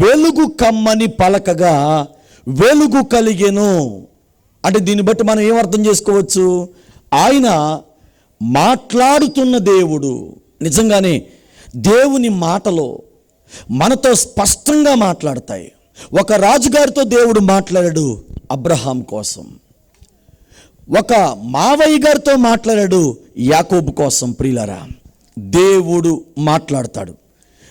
వెలుగు కమ్మని పలకగా వెలుగు కలిగెను. అంటే దీన్ని బట్టి మనం ఏం అర్థం చేసుకోవచ్చు? ఆయన మాట్లాడుతున్న దేవుడు. నిజంగానే దేవుని మాటలో మనతో స్పష్టంగా మాట్లాడతాయి. ఒక రాజుగారితో దేవుడు మాట్లాడాడు అబ్రహాం కోసం. ఒక మావయ్య గారితో మాట్లాడాడు యాకోబు కోసం ప్రియులరా. దేవుడు మాట్లాడతాడు.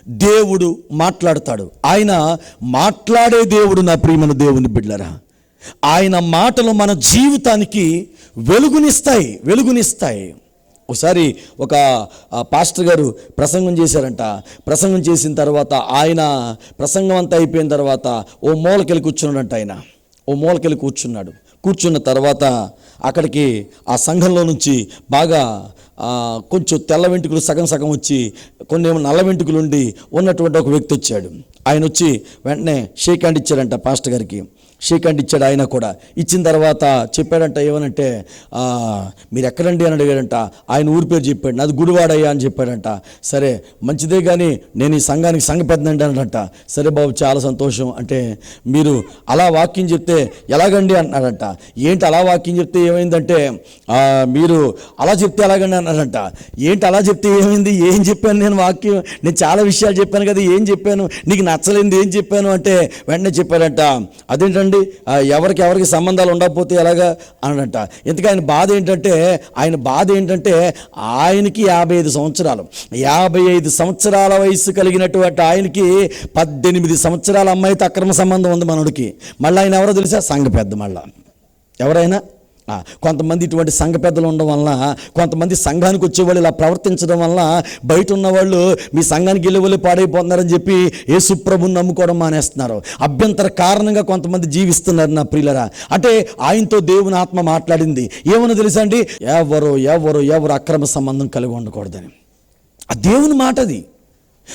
దేవుడు మాట్లాడతాడు. ఆయన మాట్లాడే దేవుడు నా ప్రియమైన దేవుని బిడ్డరా ఆయన మాటలు మన జీవితానికి వెలుగునిస్తాయి వెలుగునిస్తాయి. ఒకసారి ఒక పాస్టర్ గారు ప్రసంగం చేశారంట. ప్రసంగం చేసిన తర్వాత ఆయన ప్రసంగం అంతా అయిపోయిన తర్వాత ఓ మూలకెళ్ళి కూర్చున్నాడంట ఆయన. ఓ మూలకెళ్ళి కూర్చున్నాడు. కూర్చున్న తర్వాత అక్కడికి ఆ సంఘంలో నుంచి బాగా కొంచెం తెల్ల వెంట్రుకలు సగం సగం వచ్చి కొన్ని ఏమో నల్ల వెంట్రుకలు ఉండి ఉన్నటువంటి ఒక వ్యక్తి వచ్చాడు. ఆయన వచ్చి వెంటనే షేక్ హ్యాండ్ ఇచ్చాడంట పాస్టర్ గారికి. షేక్ హ్యాండ్ ఇచ్చాడు ఆయన కూడా. ఇచ్చిన తర్వాత చెప్పాడంట ఏమనంటే మీరు ఎక్కడండి అని అడిగాడంట. ఆయన ఊరి పేరు చెప్పాడు. నాది గుడివాడయ్యా అని చెప్పాడంట. సరే మంచిదే కానీ నేను ఈ సంఘానికి సంఘ పెద్దండి అనడంట సరే బాబు చాలా సంతోషం. అంటే మీరు అలా వాక్యం చెప్తే ఎలాగండి అన్నాడంట. ఏంటి అలా వాక్యం చెప్తే ఏమైందంటే మీరు అలా చెప్తే ఎలాగండి అన్నాడంట. ఏంటి అలా చెప్తే ఏమైంది? ఏం చెప్పాను నేను వాక్యం? నేను చాలా విషయాలు చెప్పాను కదా ఏం చెప్పాను? నీకు నచ్చలేంది ఏం చెప్పాను? అంటే వెంటనే చెప్పాడంట. అదేంటంటే చూడండి ఎవరికి ఎవరికి సంబంధాలు ఉండకపోతే ఎలాగా అనంట. ఇంతకు ఆయన బాధ ఏంటంటే ఆయన బాధ ఏంటంటే ఆయనకి యాభై ఐదు సంవత్సరాలు. యాభై ఐదు సంవత్సరాల వయసు కలిగినటువంటి ఆయనకి పద్దెనిమిది సంవత్సరాల అమ్మాయితో అక్రమ సంబంధం ఉంది మనోడికి. మళ్ళీ ఆయన ఎవరో తెలుసా? సంఘ పెద్ద మళ్ళా. ఎవరైనా? కొంతమంది ఇటువంటి సంఘ పెద్దలు ఉండడం వలన కొంతమంది సంఘానికి వచ్చేవాళ్ళు ఇలా ప్రవర్తించడం వలన బయట ఉన్న వాళ్ళు మీ సంఘానికి వెళ్ళే వాళ్ళు పాడైపోతున్నారని చెప్పి యేసుప్రభుని నమ్ముకోవడం మానేస్తున్నారు. అభ్యంతర కారణంగా కొంతమంది జీవిస్తున్నారు నా ప్రియులరా. అంటే ఆయనతో దేవుని ఆత్మ మాట్లాడింది. ఏమన్నా తెలుసా అండి? ఎవరు ఎవరు ఎవరు అక్రమ సంబంధం కలిగి ఉండకూడదని. ఆ దేవుని మాట అది.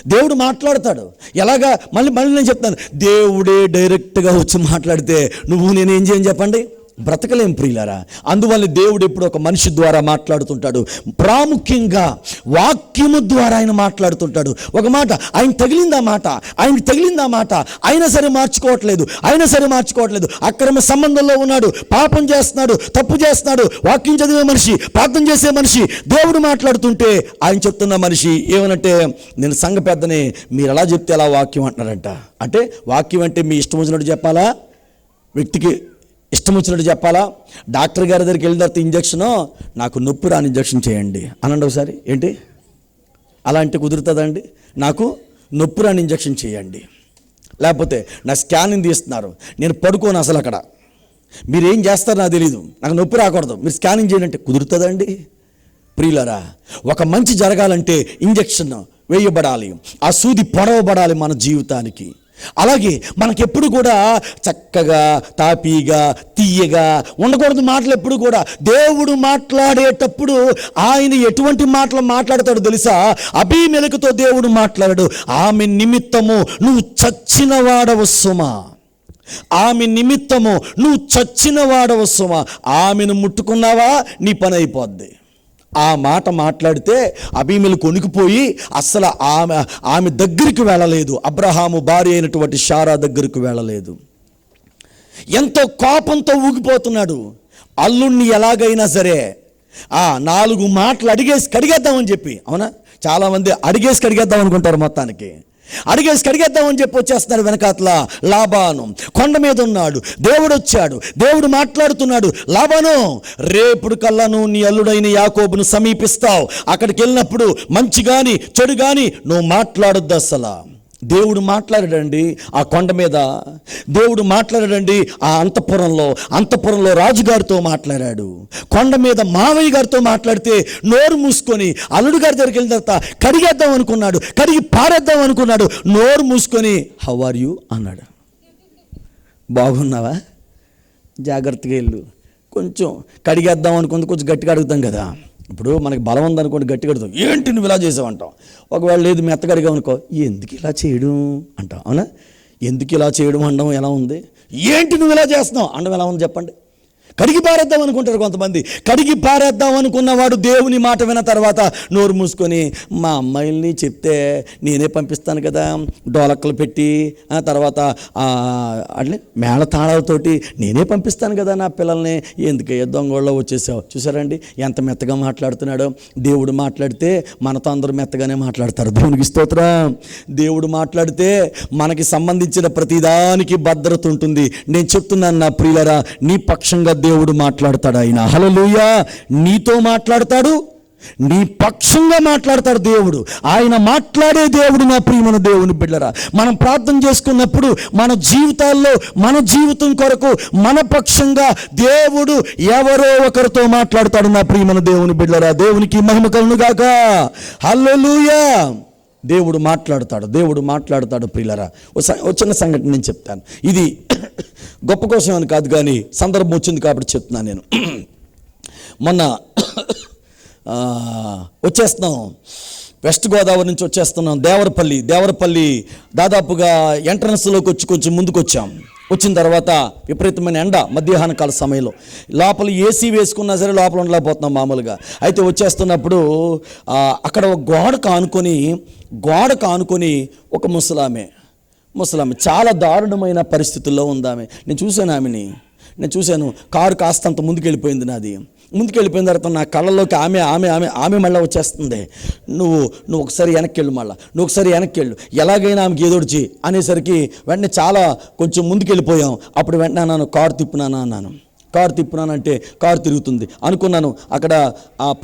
దేవుడు మాట్లాడతాడు. ఎలాగా? మళ్ళీ మళ్ళీ నేను చెప్తాను. దేవుడే డైరెక్ట్గా వచ్చి మాట్లాడితే నువ్వు నేను ఏం చేయని చెప్పండి? బ్రతకలేం ప్రియులారా? అందువల్ల దేవుడు ఎప్పుడు ఒక మనిషి ద్వారా మాట్లాడుతుంటాడు. ప్రాముఖ్యంగా వాక్యము ద్వారా ఆయన మాట్లాడుతుంటాడు. ఒక మాట ఆయన తగిలిందా మాట? ఆయనకి తగిలిందా మాట? అయినా సరే మార్చుకోవట్లేదు. అయినా సరే మార్చుకోవట్లేదు. అక్రమ సంబంధంలో ఉన్నాడు. పాపం చేస్తున్నాడు. తప్పు చేస్తున్నాడు. వాక్యం చదివే మనిషి ప్రార్థన చేసే మనిషి దేవుడు మాట్లాడుతుంటే ఆయన చెప్తున్న మనిషి ఏమనంటే నేను సంఘ పెద్దనే మీరు ఎలా చెప్తే అలా వాక్యం అంటున్నారంట. అంటే వాక్యం అంటే మీ ఇష్టం వచ్చినట్టు చెప్పాలా? వ్యక్తికి ఇష్టం వచ్చినట్టు చెప్పాలా? డాక్టర్ గారి దగ్గరికి వెళ్ళిన తర్వాత ఇంజక్షను నాకు నొప్పి రాని ఇంజక్షన్ చేయండి. అనండి ఒకసారి ఏంటి? అలా అంటే కుదురుతుందండి? నాకు నొప్పి రాని ఇంజక్షన్ చేయండి. లేకపోతే నా స్కానింగ్ తీస్తున్నారు. నేను పడుకోను అసలు అక్కడ. మీరేం చేస్తారో నాకు తెలియదు నాకు నొప్పి రాకూడదు. మీరు స్కానింగ్ చేయండి అంటే కుదురుతుందండి? ప్రియులరా ఒక మంచి జరగాలంటే ఇంజక్షన్ వేయబడాలి. ఆ సూది పొడవబడాలి మన జీవితానికి. అలాగే మనకెప్పుడు కూడా చక్కగా తాపీగా తీయగా ఉండకూడదు మాటలు ఎప్పుడు కూడా. దేవుడు మాట్లాడేటప్పుడు ఆయన ఎటువంటి మాటలు మాట్లాడతాడు తెలుసా? అభిమెలకుతో దేవుడు మాట్లాడాడు ఆమె నిమిత్తము నువ్వు చచ్చిన వాడవస్సుమా ఆమె నిమిత్తము నువ్వు చచ్చిన వాడవస్సుమా ఆమెను ముట్టుకున్నావా? నీ పని అయిపోద్ది. ఆ మాట మాట్లాడితే అభిమలు కొనుక్కుపోయి అస్సలు ఆమె ఆమె దగ్గరికి వెళ్ళలేదు. అబ్రహాము భార్య అయినటువంటి షారా దగ్గరికి వెళ్ళలేదు. ఎంతో కోపంతో ఊగిపోతున్నాడు. అల్లుణ్ణి ఎలాగైనా సరే ఆ నాలుగు మాటలు అడిగేసి కడిగేద్దామని చెప్పి అవునా? చాలామంది అడిగేసి కడిగేద్దాం అనుకుంటారు మొత్తానికి. అడిగేసి కడిగేద్దామని చెప్పి వచ్చేస్తున్నాడు వెనకాతల లాభాను కొండ మీద ఉన్నాడు. దేవుడు వచ్చాడు. దేవుడు మాట్లాడుతున్నాడు. లాభాను రేపుడు కల్లా నువ్వు నీ అల్లుడైన యాకోబును సమీపిస్తావు. అక్కడికి వెళ్ళినప్పుడు మంచి కానీ చెడు కానీ నువ్వు మాట్లాడొద్దు అసలు. దేవుడు మాట్లాడాడండి ఆ కొండ మీద. దేవుడు మాట్లాడాడండి ఆ అంతఃపురంలో. అంతఃపురంలో రాజుగారితో మాట్లాడాడు. కొండ మీద మావయ్య గారితో మాట్లాడితే నోరు మూసుకొని అల్లుడు గారి దగ్గరికి వెళ్ళిన తర్వాత కడిగేద్దాం అనుకున్నాడు కడిగి పారేద్దాం అనుకున్నాడు నోరు మూసుకొని హౌ ఆర్ యూ అన్నాడు. బాగున్నావా? జాగ్రత్తగా వెళ్ళు. కొంచెం కడిగేద్దాం అనుకుంది కొంచెం గట్టిగా అడుగుతాం కదా. ఇప్పుడు మనకి బలం ఉందనుకోండి గట్టి కడుతాం ఏంటి నువ్వు ఇలా చేసావు? అంటాం. ఒకవేళ లేదు మెత్తగడిగా అనుకో ఎందుకు ఇలా చేయడం? అంటాం. అవునా? ఎందుకు ఇలా చేయడం? అనడం ఎలా ఉంది? ఏంటి నువ్వు ఇలా చేస్తున్నావు? అనడం ఎలా ఉంది చెప్పండి. కడిగి పారేద్దాం అనుకుంటారు కొంతమంది. కడిగి పారేద్దాం అనుకున్నవాడు దేవుని మాట విన్న తర్వాత నోరు మూసుకొని మా అమ్మాయిల్ని చెప్తే నేనే పంపిస్తాను కదా. డోలక్కలు పెట్టి ఆ తర్వాత ఆ, అట్లే నేనే పంపిస్తాను కదా నా పిల్లల్ని. ఎందుకయ్యా దొంగోళ్ళ వచ్చేసావు? చూసారండి ఎంత మెత్తగా మాట్లాడుతున్నాడో. దేవుడు మాట్లాడితే మనతో అందరూ మెత్తగానే మాట్లాడతారు. దేవునికి స్తోత్రం. దేవుడు మాట్లాడితే మనకి సంబంధించిన ప్రతిదానికి భద్రత ఉంటుంది. నేను చెప్తున్నాను నా ప్రియులరా నీ పక్షంగా దేవుడు మాట్లాడతాడు ఆయన. హలలుయా నీతో మాట్లాడతాడు. నీ పక్షంగా మాట్లాడతాడు దేవుడు. ఆయన మాట్లాడే దేవుడు నా ప్రియమైన దేవుని బిడ్డరా. మనం ప్రార్థన చేసుకున్నప్పుడు మన జీవితాల్లో మన జీవితం కొరకు మన పక్షంగా దేవుడు ఎవరో ఒకరితో మాట్లాడతాడు నా ప్రియమైన దేవుని బిడ్డరా. దేవునికి మహిమ కలునుగాక హల్లెలూయా. దేవుడు మాట్లాడతాడు. దేవుడు మాట్లాడతాడు ప్రియులరా. ఒక చిన్న సంఘటన నేను చెప్తాను. ఇది గొప్ప కోసం అని కాదు కానీ సందర్భం వచ్చింది కాబట్టి చెప్తున్నాను నేను. మొన్న వచ్చేస్తున్నాం. వెస్ట్ గోదావరి నుంచి వచ్చేస్తున్నాం. దేవరపల్లి దేవరపల్లి దాదాపుగా ఎంట్రన్స్లోకి వచ్చి కొంచెం ముందుకు వచ్చాం. వచ్చిన తర్వాత విపరీతమైన ఎండ మధ్యాహ్న కాల సమయంలో. లోపల ఏసీ వేసుకున్నా సరే లోపల ఉండలేకపోతున్నాం మామూలుగా. అయితే వచ్చేస్తున్నప్పుడు అక్కడ ఒక గోడ కానుకొని గోడ కానుకొని ఒక ముసలామె ముసలామె చాలా దారుణమైన పరిస్థితుల్లో ఉందామె నేను చూశాను ఆమెని. నేను చూశాను కారు కాస్తంత ముందుకెళ్ళిపోయింది నాది. ముందుకెళ్ళిపోయిన తర్వాత నా కళ్ళలోకి ఆమె ఆమె ఆమె ఆమె మళ్ళీ వచ్చేస్తుంది. నువ్వు నువ్వు ఒకసారి వెనక్కి వెళ్ళు మళ్ళీ. నువ్వు ఒకసారి వెనక్కి వెళ్ళు ఎలాగైనా ఆమెకి ఏదోడిచి అనేసరికి వెంటనే చాలా కొంచెం ముందుకెళ్ళిపోయాం. అప్పుడు వెంటనే అన్నాను కారు తిప్పినానా అన్నాను. కారు తిప్పినానంటే కారు తిరుగుతుంది. అనుకున్నాను అక్కడ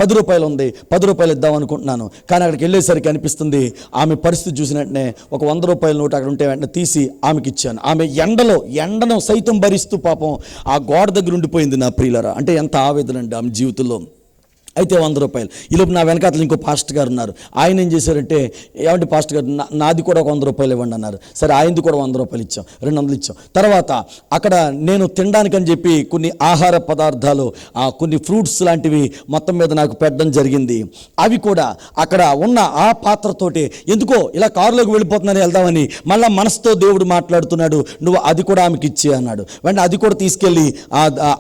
పది రూపాయలు ఉంది పది రూపాయలు ఇద్దాం అనుకుంటున్నాను. కానీ అక్కడికి వెళ్ళేసరికి అనిపిస్తుంది ఆమె పరిస్థితి చూసిన వెంటనే ఒక వంద రూపాయల నోటు అక్కడ ఉంటే వెంటనే తీసి ఆమెకి ఇచ్చాను. ఆమె ఎండలో ఎండను సైతం భరిస్తూ పాపం ఆ గోడ దగ్గర ఉండిపోయింది నా ప్రియులరా. అంటే ఎంత ఆవేదన అండి ఆమె జీవితంలో. అయితే వంద రూపాయలు. ఈలోపు నా వెనకాతలు ఇంకో పాస్టర్ గారు ఉన్నారు. ఆయన ఏం చేశారంటే ఏమంటే పాస్టర్ గారు నాది కూడా ఒక వంద రూపాయలు ఇవ్వండి అన్నారు. సరే ఆయనది కూడా వంద రూపాయలు ఇచ్చాం. రెండు వందలు ఇచ్చాం. తర్వాత అక్కడ నేను తినడానికని చెప్పి కొన్ని ఆహార పదార్థాలు ఆ, కొన్ని ఫ్రూట్స్ లాంటివి మొత్తం మీద నాకు పెట్టడం జరిగింది. అవి కూడా అక్కడ ఉన్న ఆ పాత్రతోటి ఎందుకో ఇలా కారులోకి వెళ్ళిపోతున్నాను వెళ్దామని మళ్ళీ మనసుతో దేవుడు మాట్లాడుతున్నాడు నువ్వు అది కూడా ఆమెకి ఇచ్చే అన్నాడు. వెంటనే అది కూడా తీసుకెళ్ళి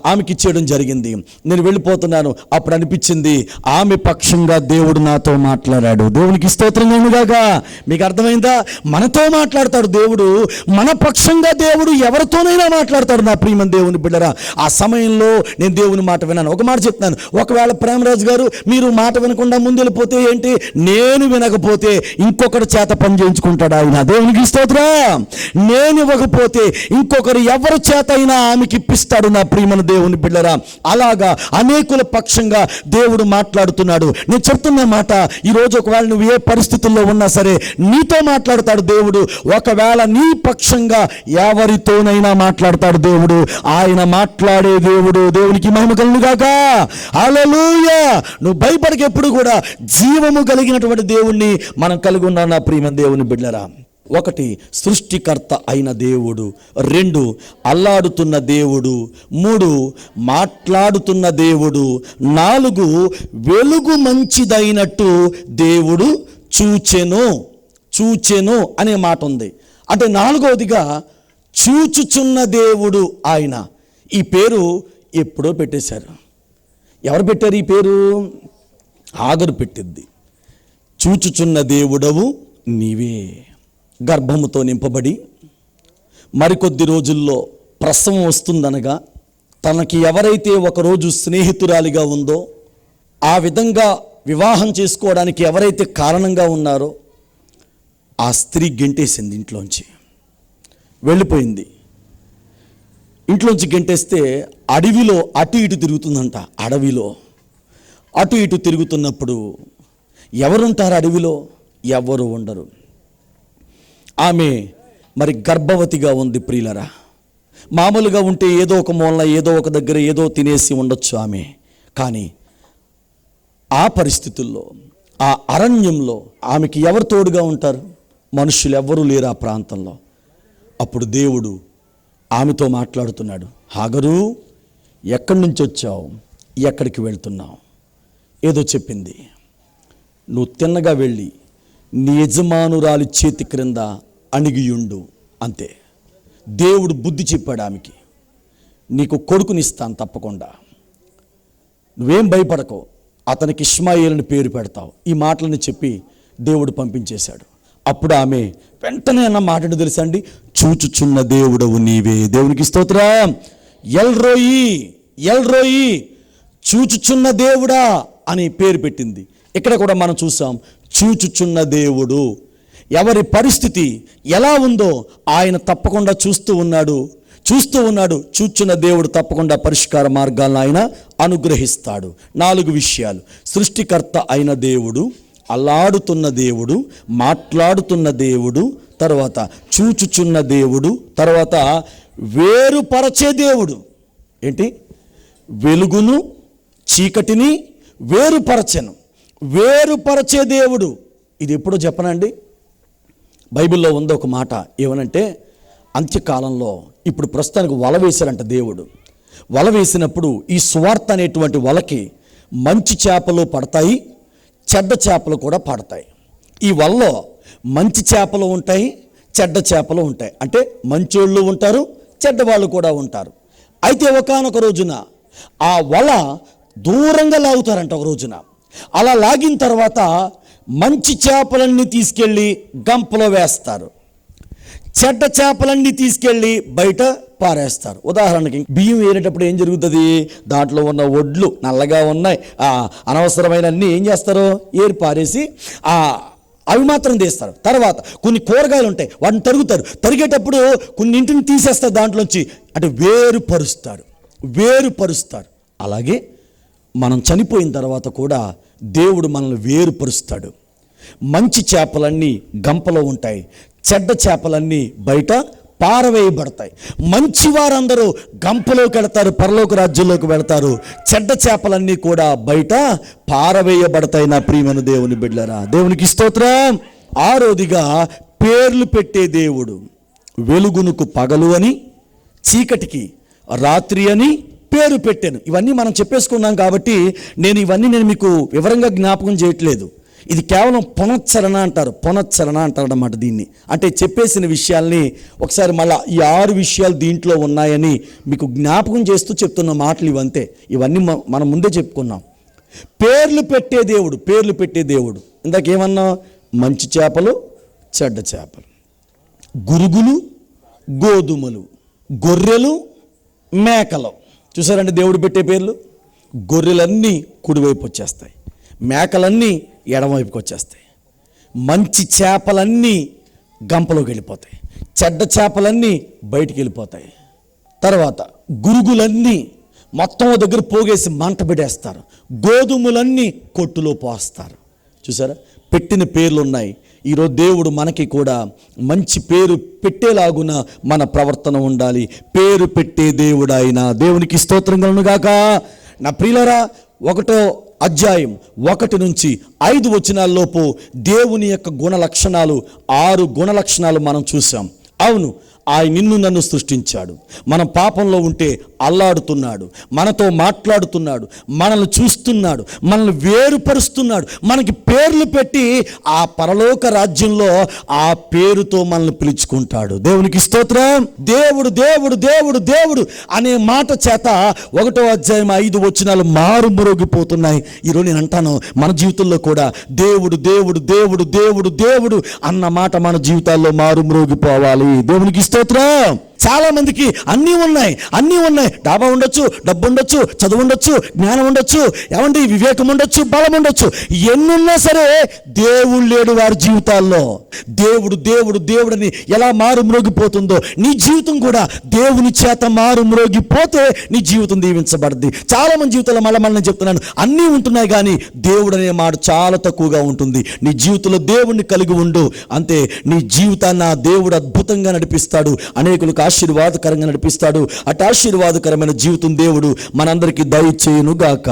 ఆమెకి ఇచ్చేయడం జరిగింది. నేను వెళ్ళిపోతున్నాను. అప్పుడు అనిపించింది ఆమె పక్షంగా దేవుడు నాతో మాట్లాడాడు. దేవునికి స్తోత్రం గాక మీకు అర్థమైందా? మనతో మాట్లాడతాడు దేవుడు. మన పక్షంగా దేవుడు ఎవరితోనైనా మాట్లాడతాడు నా ప్రియమని దేవుని బిడ్డరా. ఆ సమయంలో నేను దేవుని మాట విన్నాను. ఒక మాట చెప్తాను ఒకవేళ ప్రేమరాజు గారు మీరు మాట వినకుండా ముందు వెళ్ళిపోతే ఏంటి? నేను వినకపోతే ఇంకొకరి చేత పని చేయించుకుంటాడు ఆయన? దేవునికి స్తోత్రా. నేను ఇవ్వకపోతే ఇంకొకరు ఎవరి చేత అయినా ఆమెకి ఇప్పిస్తాడు నా ప్రియమన దేవుని బిడ్డరా. అలాగా అనేకుల పక్షంగా దేవుడు మాట్లాడుతున్నాడు. నేను చెప్తున్న మాట ఈరోజు ఒకవేళ నువ్వు ఏ పరిస్థితుల్లో ఉన్నా సరే నీతో మాట్లాడతాడు దేవుడు. ఒకవేళ నీ పక్షంగా ఎవరితోనైనా మాట్లాడతాడు దేవుడు. ఆయన మాట్లాడే దేవుడు దేవునికి మహిమ కలుగుగాక హల్లెలూయా! నువ్వు భయపడకెప్పుడు కూడా జీవము కలిగినటువంటి దేవుణ్ణి మనం కలిగి ఉన్నా నా ప్రియమైన దేవుని బిడ్డరా ఒకటి సృష్టికర్త అయిన దేవుడు రెండు అల్లాడుతున్న దేవుడు మూడు మాట్లాడుతున్న దేవుడు నాలుగు వెలుగు మంచిదైనట్టు దేవుడు చూచెను చూచెను అనే మాట ఉంది. అంటే నాలుగవదిగా చూచుచున్న దేవుడు ఆయన. ఈ పేరు ఎప్పుడో పెట్టేశారు. ఎవరు పెట్టారు ఈ పేరు? ఆగరు పెట్టిద్ది. చూచుచున్న దేవుడవు నీవే. గర్భముతో నింపబడి మరికొద్ది రోజుల్లో ప్రసవం వస్తుందనగా తనకి ఎవరైతే ఒకరోజు స్నేహితురాలిగా ఉందో ఆ విధంగా వివాహం చేసుకోవడానికి ఎవరైతే కారణంగా ఉన్నారో ఆ స్త్రీ గెంటేసింది ఇంట్లోంచి. వెళ్ళిపోయింది. ఇంట్లోంచి గెంటేస్తే అడవిలో అటు ఇటు తిరుగుతుందంట అడవిలో. అటు ఇటు తిరుగుతున్నప్పుడు ఎవరుంటారు అడవిలో? ఎవరు ఉండరు. ఆమె మరి గర్భవతిగా ఉంది ప్రియులరా. మామూలుగా ఉంటే ఏదో ఒక మూలన ఏదో ఒక దగ్గర ఏదో తినేసి ఉండొచ్చు ఆమె. కానీ ఆ పరిస్థితుల్లో ఆ అరణ్యంలో ఆమెకి ఎవరు తోడుగా ఉంటారు? మనుషులు ఎవ్వరూ లేరు ఆ ప్రాంతంలో. అప్పుడు దేవుడు ఆమెతో మాట్లాడుతున్నాడు. హాగరు ఎక్కడి నుంచి వచ్చావు? ఎక్కడికి వెళ్తున్నావు? ఏదో చెప్పింది. నువ్వు తిన్నగా వెళ్ళి నీ యజమానురాలి చేతి క్రింద అణిగియుండు అంతే. దేవుడు బుద్ధి చెప్పాడు ఆమెకి నీకు కొడుకునిస్తాను తప్పకుండా. నువ్వేం భయపడకు అతనికి ఇష్మాయిల్ని పేరు పెడతావు. ఈ మాటలను చెప్పి దేవుడు పంపించేశాడు. అప్పుడు ఆమె వెంటనే అన్న మాటను తెలుసండి? చూచుచున్న దేవుడవు నీవే. దేవునికి స్తోత్రా. ఎల్రోయి ఎల్రోయి చూచుచున్న దేవుడా అని పేరు పెట్టింది. ఇక్కడ కూడా మనం చూసాం చూచుచున్న దేవుడు ఎవరి పరిస్థితి ఎలా ఉందో ఆయన తప్పకుండా చూస్తూ ఉన్నాడు. చూస్తూ ఉన్నాడు. చూచున్న దేవుడు తప్పకుండా పరిష్కార మార్గాలను ఆయన అనుగ్రహిస్తాడు. నాలుగు విషయాలు. సృష్టికర్త అయిన దేవుడు అల్లాడుతున్న దేవుడు మాట్లాడుతున్న దేవుడు తర్వాత చూచుచున్న దేవుడు తర్వాత వేరుపరచే దేవుడు. ఏంటి? వెలుగును చీకటిని వేరుపరచను. వేరుపరచే దేవుడు. ఇది ఎప్పుడో చెప్పనండి? బైబిల్లో ఉంది ఒక మాట ఏమనంటే అంత్యకాలంలో ఇప్పుడు ప్రస్తుతానికి వల వేశారంట దేవుడు. వల వేసినప్పుడు ఈ స్వార్థ అనేటువంటి వలకి మంచి చేపలు పడతాయి చెడ్డ చేపలు కూడా పడతాయి. ఈ వలలో మంచి చేపలు ఉంటాయి చెడ్డ చేపలు ఉంటాయి. అంటే మంచోళ్ళు ఉంటారు చెడ్డవాళ్ళు కూడా ఉంటారు. అయితే ఒకనొక రోజున ఆ వల దూరంగా లాగుతారంట ఒక రోజున. అలా లాగిన తర్వాత మంచి చేపలన్నీ తీసుకెళ్ళి గంపలో వేస్తారు. చెడ్డ చేపలన్నీ తీసుకెళ్ళి బయట పారేస్తారు. ఉదాహరణకి బియ్యం వేరేటప్పుడు ఏం జరుగుతుంది? దాంట్లో ఉన్న ఒడ్లు నల్లగా ఉన్నాయి. ఆ అనవసరమైన అన్నీ ఏం చేస్తారు? ఏరు పారేసి ఆ అవి మాత్రం తీస్తారు. తర్వాత కొన్ని కూరగాయలు ఉంటాయి వాటిని తరుగుతారు. తరిగేటప్పుడు కొన్నింటిని తీసేస్తారు దాంట్లోంచి. అంటే వేరుపరుస్తారు. వేరుపరుస్తారు. అలాగే మనం చనిపోయిన తర్వాత కూడా దేవుడు మనల్ని వేరుపరుస్తాడు. మంచి చేపలన్నీ గంపలో ఉంటాయి. చెడ్డ చేపలన్నీ బయట పారవేయబడతాయి. మంచి వారందరూ గంపలోకి వెళతారు పరలోక రాజ్యంలోకి వెళతారు. చెడ్డ చేపలన్నీ కూడా బయట పారవేయబడతాయి నా ప్రియమైన దేవుని బిడ్డరా దేవునికి స్తోత్రం. ఆరోదిగా పేర్లు పెట్టే దేవుడు వెలుగునుకు పగలు అని చీకటికి రాత్రి అని పేరు పెట్టాను. ఇవన్నీ మనం చెప్పేసుకున్నాం కాబట్టి నేను ఇవన్నీ నేను మీకు వివరంగా జ్ఞాపకం చేయట్లేదు. ఇది కేవలం పునశ్చరణ అంటారు. పునశ్చరణ అంటారు అన్నమాట దీన్ని. అంటే చెప్పేసిన విషయాల్ని ఒకసారి మళ్ళా ఈ ఆరు విషయాలు దీంట్లో ఉన్నాయని మీకు జ్ఞాపకం చేస్తూ చెప్తున్న మాటలు ఇవంతే. ఇవన్నీ మనం ముందే చెప్పుకున్నాం. పేర్లు పెట్టే దేవుడు పేర్లు పెట్టే దేవుడు. ఇందాకేమన్నా మంచి చేపలు చెడ్డ చేపలు. గురుగులు గోధుమలు. గొర్రెలు మేకలు. చూసారంటే దేవుడు పెట్టే పేర్లు? గొర్రెలన్నీ కుడివైపు వచ్చేస్తాయి. మేకలన్నీ ఎడమవైపుకి వచ్చేస్తాయి. మంచి చేపలన్నీ గంపలోకి వెళ్ళిపోతాయి. చెడ్డ చేపలన్నీ బయటికి వెళ్ళిపోతాయి. తర్వాత గురుగులన్నీ మొత్తం దగ్గర పోగేసి మంట పెట్టేస్తారు గోధుమలన్నీ కొట్టులో పోస్తారు. చూసారా? పెట్టిన పేర్లు ఉన్నాయి ఈరోజు దేవుడు మనకి కూడా మంచి పేరు పెట్టేలాగున మన ప్రవర్తన ఉండాలి. పేరు పెట్టే దేవుడు ఆయన దేవునికి స్తోత్రం గాక. నా ప్రియులరా ఒకటో అధ్యాయం ఒకటి నుంచి ఐదు వచనాల్లోపు దేవుని యొక్క గుణ లక్షణాలు ఆరు గుణ లక్షణాలు మనం చూసాం అవును ఆయన నిన్ను నన్ను సృష్టించాడు. మనం పాపంలో ఉంటే అల్లాడుతున్నాడు. మనతో మాట్లాడుతున్నాడు. మనల్ని చూస్తున్నాడు. మనల్ని వేరుపరుస్తున్నాడు. మనకి పేర్లు పెట్టి ఆ పరలోక రాజ్యంలో ఆ పేరుతో మనల్ని పిలుచుకుంటాడు. దేవునికి స్తోత్రం. దేవుడు దేవుడు దేవుడు దేవుడు అనే మాట చేత ఒకటో అధ్యాయం ఐదు వచనాలు మారు మురోగిపోతున్నాయి. ఈరోజు నేను అంటాను మన జీవితంలో కూడా దేవుడు దేవుడు దేవుడు దేవుడు దేవుడు అన్న మాట మన జీవితాల్లో మారు మ్రోగిపోవాలి. దేవునికి స్తోత్రం చాలా మందికి అన్నీ ఉన్నాయి అన్నీ ఉన్నాయి. డాబా ఉండొచ్చు డబ్బు ఉండొచ్చు చదువు ఉండొచ్చు జ్ఞానం ఉండొచ్చు ఏమండి వివేకం ఉండొచ్చు బలం ఉండొచ్చు. ఎన్నున్నా సరే దేవుడు లేడు వారి జీవితాల్లో. దేవుడు దేవుడు దేవుడని ఎలా మారు మ్రోగిపోతుందో నీ జీవితం కూడా దేవుని చేత మారు మ్రోగిపోతే నీ జీవితం దీవించబడుద్ది చాలా మంది జీవితంలో మళ్ళీ మళ్ళీ చెప్తున్నాను అన్నీ ఉంటున్నాయి కానీ దేవుడు అనే మాట చాలా తక్కువగా ఉంటుంది. నీ జీవితంలో దేవుణ్ణి కలిగి ఉండు అంతే. నీ జీవితాన్ని ఆ దేవుడు అద్భుతంగా నడిపిస్తాడు. అనేకులకు ఆశీర్వాదకరంగా నడిపిస్తాడు. అటు ఆశీర్వాదకరమైన జీవితం దేవుడు మనందరికీ దయచేయునుగాక